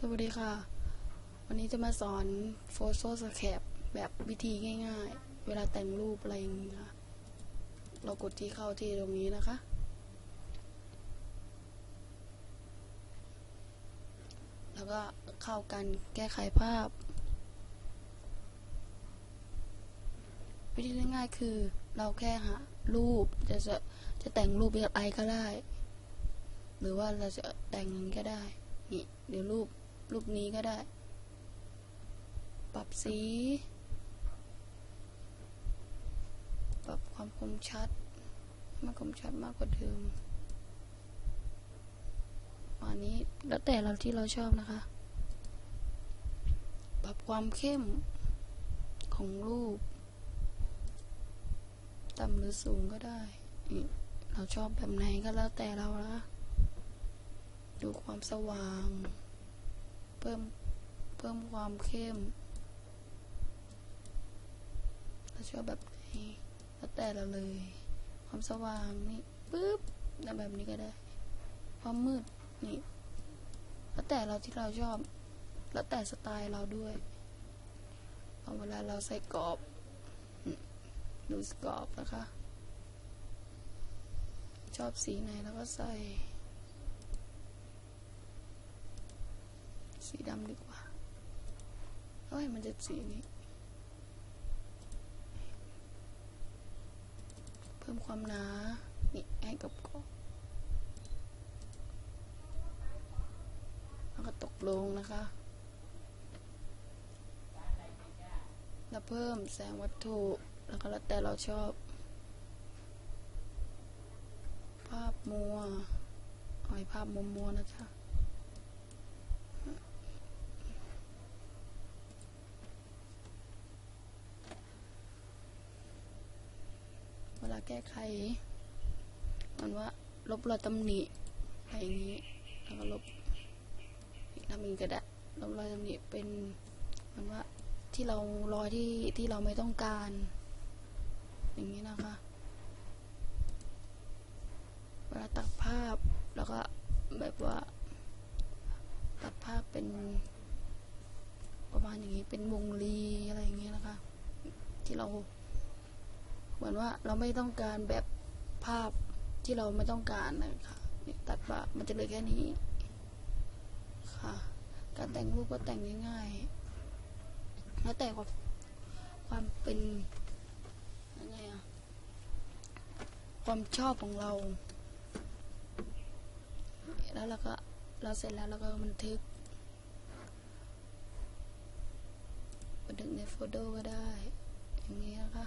สวัสดีค่ะ วันนี้จะมาสอนโฟโต้สแคปแบบวิธีง่าย ๆ เวลาแต่งรูปอะไรอย่างนี้ค่ะเรากดที่เข้าที่ตรงนี้นะคะ แล้วก็เข้ากันแก้ไขภาพ วิธีง่ายๆคือเราแค่หารูปจะจะจะแต่งรูปเป็นอะไรก็ได้ หรือว่าเราจะแต่งอย่างนี้ก็ได้นี่เดี๋ยวรูป รูปนี้ก็ได้ ปรับสี ปรับความคมชัดมันคมชัดมากกว่าเดิมอันนี้แล้วแต่เราที่เราชอบนะคะ ปรับความเข้มของรูป ต่ำหรือสูงก็ได้ เราชอบแบบไหนก็แล้วแต่เราละดูความสว่าง ความเข้มเราชอบแบบไหนแล้วแต่เราเลย ความสว่างนี่ปึ๊บแล้วแบบนี้ก็ได้ ความมืดนี่แล้วแต่เราที่เราชอบ แล้วแต่สไตล์เราด้วยเอาเวลาเราใส่กรอบดูสกรอบนะคะ ชอบสีไหนแล้วก็ใส่ สีดำดีกว่า เฮ้ย มันจะสีนี้ เพิ่มความหนา นี่ให้กับกรอแล้วก็ตกลงนะคะ แล้วเพิ่มแสงวัตถุ แล้วก็แล้วแต่เราชอบ ภาพมัวเอาภาพมัวมัวนะจ๊ะ เวลา แก้ไขมันว่าลบรอยตำหนิอะไรอย่างนี้แล้วก็ลบทำอีกก็ได้ลบรอยตำหนิเป็นมันว่าที่เรารอยที่ที่เราไม่ต้องการ อย่างนี้นะคะเวลาตัดภาพแล้วก็แบบว่า ตัดภาพเป็น ประมาณอย่างนี้เป็นวงรีอะไรอย่างเงี้ยนะคะ ที่เรา เหมือนว่าเราไม่ต้องการแบบภาพที่เราไม่ต้องการนะคะนี่ตัดปะมันจะเหลือแค่นี้ค่ะ การแต่งรูปก็แต่งง่ายๆแล้วแต่ความความเป็นยังไงอะความชอบของเรา แล้วเราก็เราเสร็จแล้วเราก็บันทึกบันทึกในโฟลเดอร์ก็ได้ อย่างนี้นะคะ